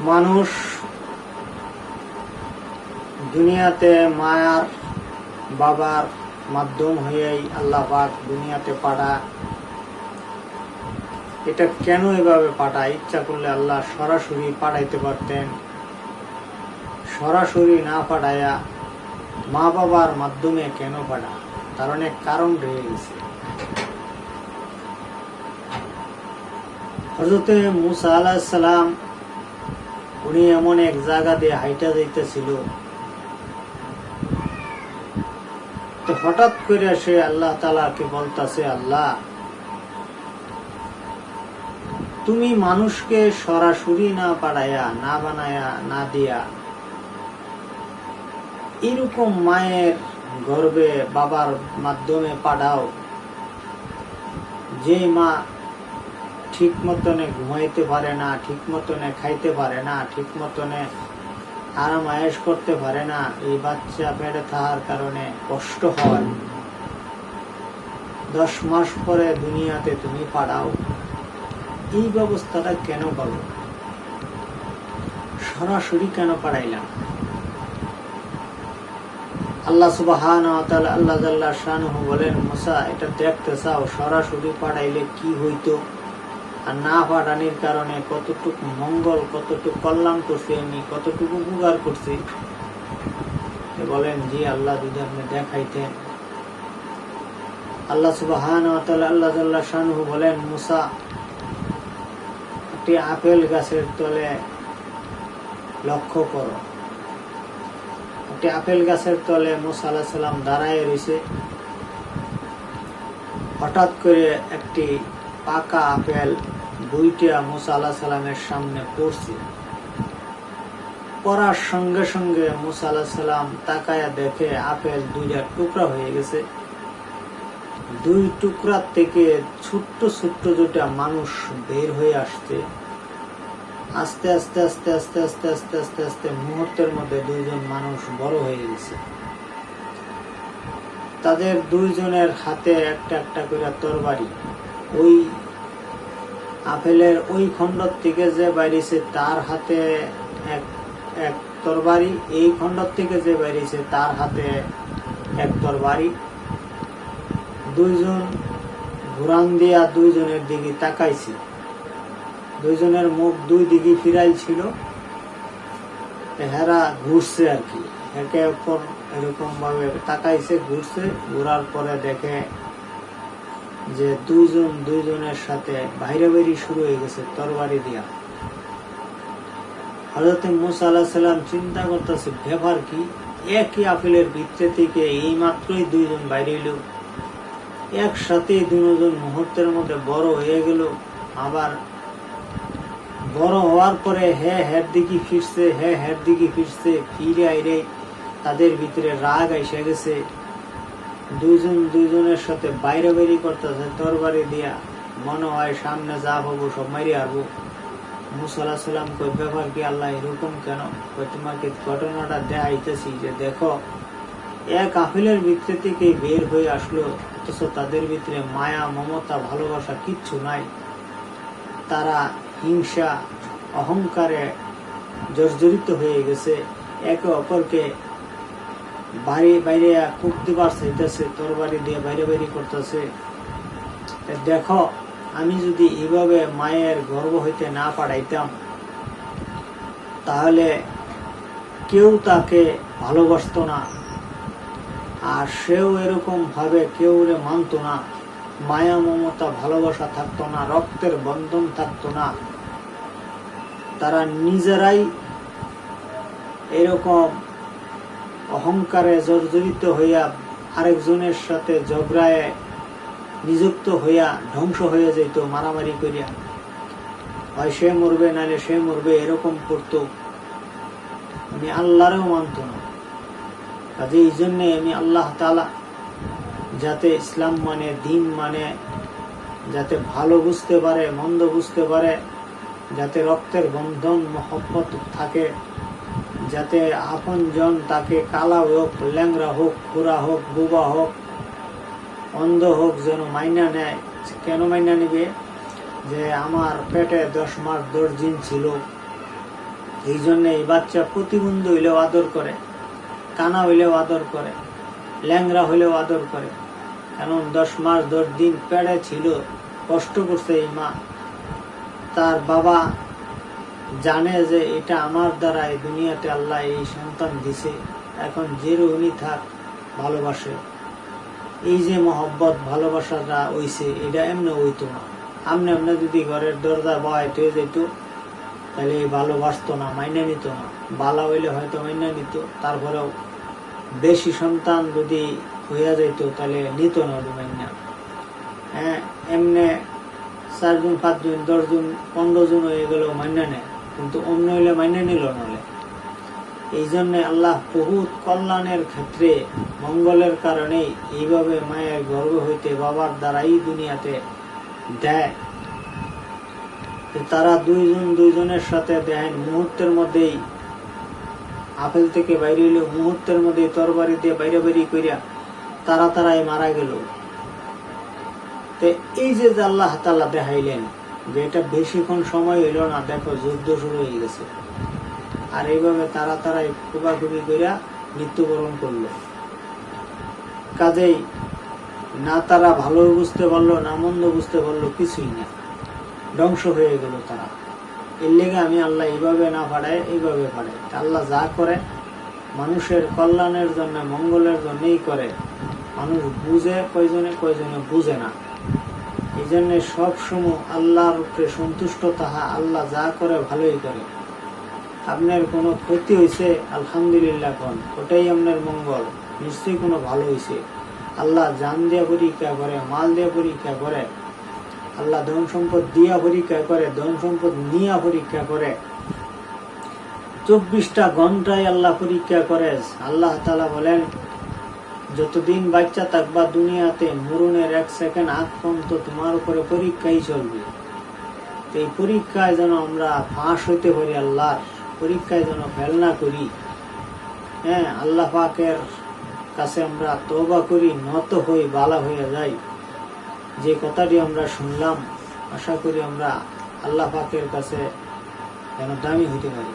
মানুষ দুনিয়াতে মায়ার বাবার মাধ্যম হয়েই আল্লাহ দুনিয়াতে পাঠা এটা কেন এভাবে পাঠায়? ইচ্ছা করলে আল্লাহ সরাসরি পাঠাইতে পারতেন। সরাসরি না পাঠায়া মা বাবার মাধ্যমে কেন পাঠা তার অনেক কারণ রয়ে গেছে। হজরতে মুসা আলাহ সালাম উনি এমন এক জায়গা দিয়ে হাইটা যাইতেছিল। তো হঠাৎ করে সে আল্লাহ তালাকে বলতাছে, আল্লাহ, তুমি মানুষকে সরাসরি না পাঠাইয়া না বানায়া না দিয়া, এরকম মায়ের গর্বে বাবার মাধ্যমে পাঠাও, যে মা ঠিক মতনে ঘুমাইতে পারে না, ঠিক মতনে খাইতে পারে না, ঠিক মতনে আরাম আয়েস করতে পারে না, এই বাচ্চা পেটে থাকার কারণে কষ্ট হয়। দশ মাস পরে দুনিয়াতে তুমি পাঠাও এই ব্যবস্থাটা কেন করো? সরাসরি কেন পাড়াইলাম আল্লাহ সুবাহান আল্লাহ শাহু বলেন, মুসা, এটা দেখতে চাও, সরাসরি পাঠাইলে কি হইতো? আর না হওয়া পাঠানির কারণে কতটুকু মঙ্গল, কতটুকু কল্যাণ করছি আমি, কতটুকু উপকার করছি? বলেন জি আল্লাহ যদি আপনি দেখাইতেন। আল্লাহ সুবাহান আল্লাহ শাহু বলেন, মুসা, একটি আপেল গাছের তলে লক্ষ্য করো। একটি আপেল গাছের তলে মুসা আল্লাহ সাল্লাম দাঁড়ায় রয়েছে। হঠাৎ করে একটি পাকা আপেল দুইটা মুসা আল্লাহ সাল্লামের সামনে পড়ছে। পড়ার সঙ্গে সঙ্গে মুসা আল্লাহ সাল্লাম তাকায়া দেখে আপেল দুইটা টুকরা হয়ে গেছে। দুই টুকরা থেকে ছোট্ট ছোট্ট দুটা মানুষ বের হয়ে আসছে। আস্তে আস্তে আস্তে আস্তে আস্তে আস্তে আস্তে আস্তে মুহূর্তের মধ্যে দুইজন মানুষ বড় হয়ে গেছে। তাদের দুইজনের হাতে একটা একটা করে তরবারি। ওই আপেলের ওই খণ্ড থেকে যে বাইরেছে, তার হাতে এক এক তরবারি, এই খণ্ড থেকে যে বাইরেছে, তার হাতে এক তরবারি। দুইজন ঘুরান দিয়া দুইজনের দিকে তাকাইছে। দুইজনের মুখ দুই দিকে ফিরাই ছিল হেরা ঘুরছে আর কি। একে অপর এরকম ভাবে তাকাইছে, ঘুরছে, ঘুরার পরে দেখে যে দুইজন দুইজনের সাথে বাইরে বাইরে শুরু হয়ে গেছে তরবারি দিয়া। হজরত মুসা আল্লাহ সাল্লাম চিন্তা করতেছে, ব্যাপার কি? একই আপেলের ভিতরে থেকে এই মাত্রই দুইজন বাইরে এলো। একসাথে দুজন মুহূর্তের মধ্যে বড় হয়ে গেল। আবার বড় হওয়ার পরে হ্যাঁ হ্যার দিকে ফিরছে হ্যাঁ হ্যার দিকে ফিরছে, ফিরে আইরে তাদের ভিতরে রাগ এসে গেছে। দুইজন দুইজনের সাথে বাইরে বাইরে করতেছে তরবারি দিয়া মনে হয় সামনে যা হব সব মারি আসব মুসাল্লাহ সাল্লাম কই ব্যাপার কি আল্লাহ এরকম কেন? তোমাকে ঘটনাটা দেখাইতেছি যে দেখো এক আফিলের ভিতরে থেকে বের হয়ে আসলো, অথচ তাদের ভিতরে মায়া, মমতা, ভালোবাসা কিচ্ছু নাই। তারা হিংসা, অহংকারে জর্জরিত হয়ে গেছে। একে অপরকে বাড়ি বাইরে কুক দিবার চাইতেছে তরবারি দিয়ে বাইরে বাইরে করতেছে। দেখো, আমি যদি এভাবে মায়ের গর্ব হইতে না পাঠাইতাম তাহলে কেউ তাকে ভালোবাসতো না। আর সেও এরকম ভাবে কেউ রে মানত না। মায়া, মমতা, ভালোবাসা থাকতো না, রক্তের বন্ধন থাকতো না। তারা নিজেরাই এরকম অহংকারে জর্জরিত হইয়া আরেকজনের সাথে ঝগড়ায় নিযুক্ত হইয়া ধ্বংস হয়ে যেত মারামারি করিয়া। হয় সে মরবে নাহলে সে মরবে, এরকম করতো। আমি আল্লাহরেও মানত না। কাজে এই জন্যে আমি আল্লাহ তালা যাতে ইসলাম মানে দিন মানে যাতে ভালো বুঝতে পারে, মন্দ বুঝতে পারে, যাতে রক্তের বন্ধন, মহব্বত থাকে যাতে আপন জন তাকে কালা হোক ল্যাংরা হোক, খুরা হোক, বুবা হোক, অন্ধ হোক যেন মাইনা নেয়। কেন মাইনা নিবে? যে আমার পেটে দশ মাস দশ দিন ছিল। এই জন্য এই বাচ্চা প্রতিবন্ধী হইলেও আদর করে, কানা হইলেও আদর করে ল্যাংরা হইলেও আদর করে। কারণ দশ মাস দশ দিন পেড়ে ছিল, কষ্ট করছে এই মা। তার বাবা জানে যে এটা আমার দ্বারা এই দুনিয়াতে আল্লাহ এই সন্তান দিছে। এখন যে উনি থাক, ভালোবাসে। এই যে মহব্বত, ভালোবাসাটা হইছে, এটা এমনি হইতো না। আমনে এমনি যদি ঘরের দরজা বয় হয়ে যেত তাহলে এই ভালোবাসতো না, মাইনে নিত না। বালা হইলে হয়তো মাইনে নিত, তারপরেও বেশি সন্তান যদি হইয়া যেত তাহলে নিত না ওই মাইনা। হ্যাঁ এমনি চারজন, পাঁচজন, দশজন, পনেরো জন হয়ে গেল মাইনা নেয়। কিন্তু অন্য হইলে মাইনে নিল নলে এই জন্য আল্লাহ বহুত কল্যাণের ক্ষেত্রে মঙ্গলের কারণে এইভাবে মায়ের গর্ভ হইতে বাবার দ্বারাই দুনিয়াতে দেয়। তারা দুইজন দুইজনের সাথে দেখেন, মুহূর্তের মধ্যেই আপেল থেকে বাইরে হইল, মুহূর্তের মধ্যে তরবারি দিয়ে বাইরে বাইরে করিয়া তারা তারাই মারা গেল। তো এই যে আল্লাহ তাল্লাহ দেখাইলেন যে এটা বেশিক্ষণ সময় হইল না, দেখো যুদ্ধ শুরু হয়ে গেছে। আর এইভাবে তারা তারাই খুবাখুবি করিয়া মৃত্যুবরণ করল। কাজেই না তারা ভালো বুঝতে পারল, না মন্দ বুঝতে পারল, কিছুই না। ধ্বংস হয়ে গেল তারা। এর লেগে আমি আল্লাহ এইভাবে না পাঠায় এইভাবে পাঠায় তা আল্লাহ যা করে, মানুষের কল্যাণের জন্য, মঙ্গলের জন্যই করে। মানুষ বুঝে, কয়জনে কয়জনে বুঝে না। জন্য সবসময় আল্লাহর উপরে সন্তুষ্ট, তাহা আল্লাহ যা করে ভালোই করে। আপনার কোনো ক্ষতি হয়েছে আলহামদুলিল্লাহ কোন, ওটাই আপনার মঙ্গল, নিশ্চয়ই কোনো ভালো হয়েছে আল্লাহ জান দিয়া পরীক্ষা করে, মাল দিয়া পরীক্ষা করে, আল্লাহ ধন সম্পদ দিয়া পরীক্ষা করে, ধন সম্পদ নিয়া পরীক্ষা করে। চব্বিশটা ঘন্টায় আল্লাহ পরীক্ষা করে। আল্লাহ তালা বলেন যতদিন বাচ্চা থাকবা দুনিয়াতে, মরণের এক সেকেন্ড আগ পর্যন্ত তোমার উপরে পরীক্ষাই চলবে। এই পরীক্ষায় যেন আমরা ফাঁস হইতে পারি আল্লাহর, পরীক্ষায় যেন ফেল না করি। হ্যাঁ আল্লাহ পাকের কাছে আমরা তবা করি, নত হই, বালা হয়ে যাই। যে কথাটি আমরা শুনলাম, আশা করি আমরা আল্লাহ পাকের কাছে যেন দামি হইতে পারি।